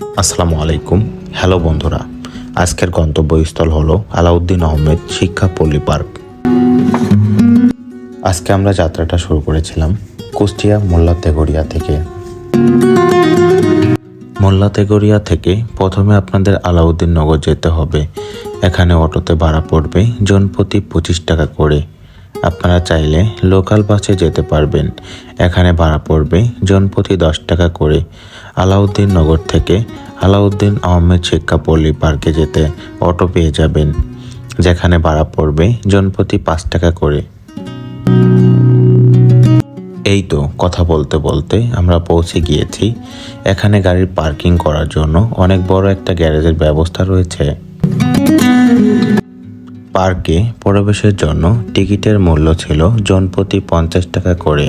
আসসালামু আলাইকুম। হ্যালো বন্ধুরা, আজকের গন্তব্যস্থল হলো আলাউদ্দিন আহমেদ শিক্ষা পল্লী পার্ক। আজকে আমরা যাত্রাটা শুরু করেছিলাম কুষ্টিয়া মোল্লা তেগরিয়া থেকে। মোল্লা তেগরিয়া থেকে প্রথমে আপনাদের আলাউদ্দিন নগর যেতে হবে। এখানে অটোতে ভাড়া পড়বে জনপ্রতি পঁচিশ টাকা করে। আপনারা চাইলে লোকাল বাসে যেতে পারবেন। এখানে ভাড়া পড়বে জনপ্রতি দশ টাকা করে। আলাউদ্দিন নগর থেকে আলাউদ্দিন আহমেদ শিক্ষা পল্লী পার্কে যেতে অটো পেয়ে যাবেন, যেখানে ভাড়া পড়বে জনপ্রতি পাঁচ টাকা করে। এই তো কথা বলতে বলতে আমরা পৌঁছে গিয়েছি। এখানে গাড়ির পার্কিং করার জন্য অনেক বড় একটা গ্যারেজের ব্যবস্থা রয়েছে। পার্কে প্রবেশের জন্য টিকিটের মূল্য ছিল জনপ্রতি পঞ্চাশ টাকা করে।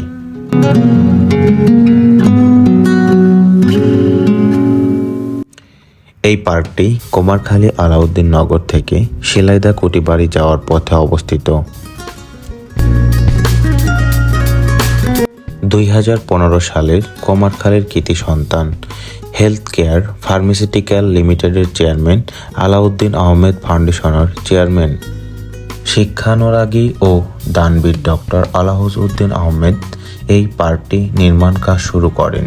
এই পার্কটি কুমারখালী আলাউদ্দিন নগর থেকে শিলাইদা কুটিবাড়ি যাওয়ার পথে অবস্থিত। দুই হাজার পনেরো সালের কুমারখালীর কৃতি সন্তান হেলথ কেয়ার ফার্মাসিউটিক্যাল লিমিটেডের চেয়ারম্যান আলাউদ্দিন আহমেদ ফাউন্ডেশনের চেয়ারম্যান। শিক্ষানুরাগী ও দানবীর ডক্টর আলাহুজ উদ্দিন আহমেদ এই পার্কটি নির্মাণ কাজ শুরু করেন।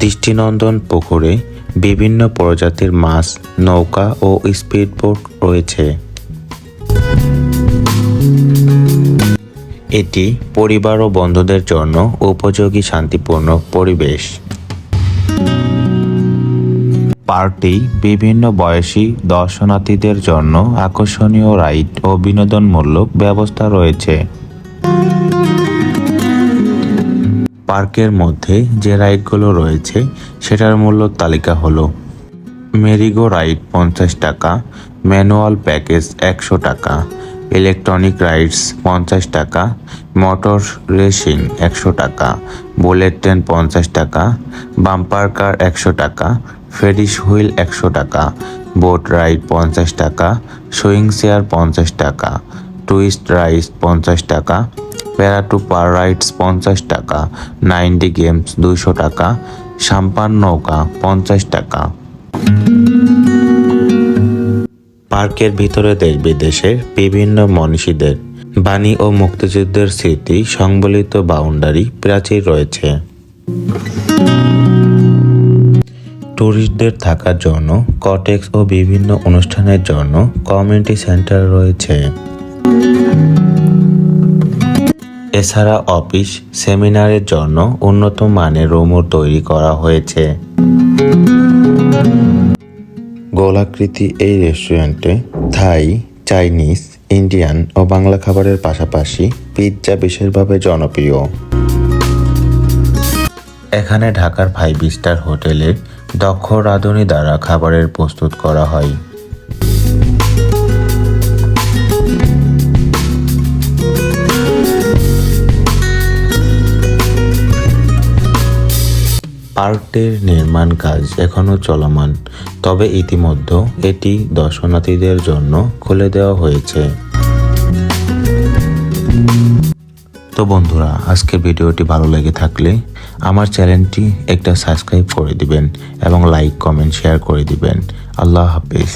দৃষ্টিনন্দন পুকুরে বিভিন্ন প্রজাতির মাছ, নৌকা ও স্পিডবোট রয়েছে। এটি পরিবার ও বন্ধুদের জন্য উপযোগী শান্তিপূর্ণ পরিবেশ। পার্কটি বিভিন্ন বয়সী দর্শনার্থীদের জন্য আকর্ষণীয় রাইড ও বিনোদনমূলক ব্যবস্থা রয়েছে। পার্কের মধ্যে যে রাইডগুলো রয়েছে, সেটার মূল্য তালিকা হলো মেরিগো রাইড পঞ্চাশ টাকা, ম্যানুয়াল প্যাকেজ একশো টাকা, ইলেকট্রনিক রাইডস পঞ্চাশ টাকা, মোটর রেসিং একশো টাকা, বুলেট ট্রেন পঞ্চাশ টাকা, বাম্পার কার একশো টাকা ফেরিস হুইল একশো টাকা, বোট রাইড পঞ্চাশ টাকা, সুইং চেয়ার পঞ্চাশ টাকা, টুইস্ট রাইডস পঞ্চাশ টাকা প্যারাটু পার রাইডস পঞ্চাশ টাকা, নাইনটি গেমস দুইশো টাকা সাম্পান নৌকা পঞ্চাশ টাকা। পার্কের ভিতরে দেশ বিদেশের বিভিন্ন মনীষীদের বাণী ও মুক্তিযুদ্ধের স্মৃতি সংবলিত বাউন্ডারি প্রাচীর রয়েছে। ট্যুরিস্টদের থাকার জন্য, কটেক্স ও বিভিন্ন অনুষ্ঠানের জন্য কমিউনিটি সেন্টার রয়েছে। এছাড়া অফিস, সেমিনারের জন্য উন্নত মানের রুমও তৈরি করা হয়েছে। গোলাকৃতি এই রেস্টুরেন্টে থাই, চাইনিজ, ইন্ডিয়ান ও বাংলা খাবারের পাশাপাশি পিৎজা বিশেষভাবে জনপ্রিয়। এখানে ঢাকার ফাইভ স্টার হোটেলের দক্ষ রাঁধুনি দ্বারা খাবারের প্রস্তুত করা হয়। পার্কটির নির্মাণ কাজ এখনও চলমান, তবে ইতিমধ্যে এটি দর্শনার্থীদের জন্য খুলে দেওয়া হয়েছে। তো বন্ধুরা, আজকে ভিডিওটি ভালো লেগে থাকলে আমার চ্যানেলটি একটা সাবস্ক্রাইব করে দিবেন এবং লাইক, কমেন্ট, শেয়ার করে দিবেন। আল্লাহ হাফিজ।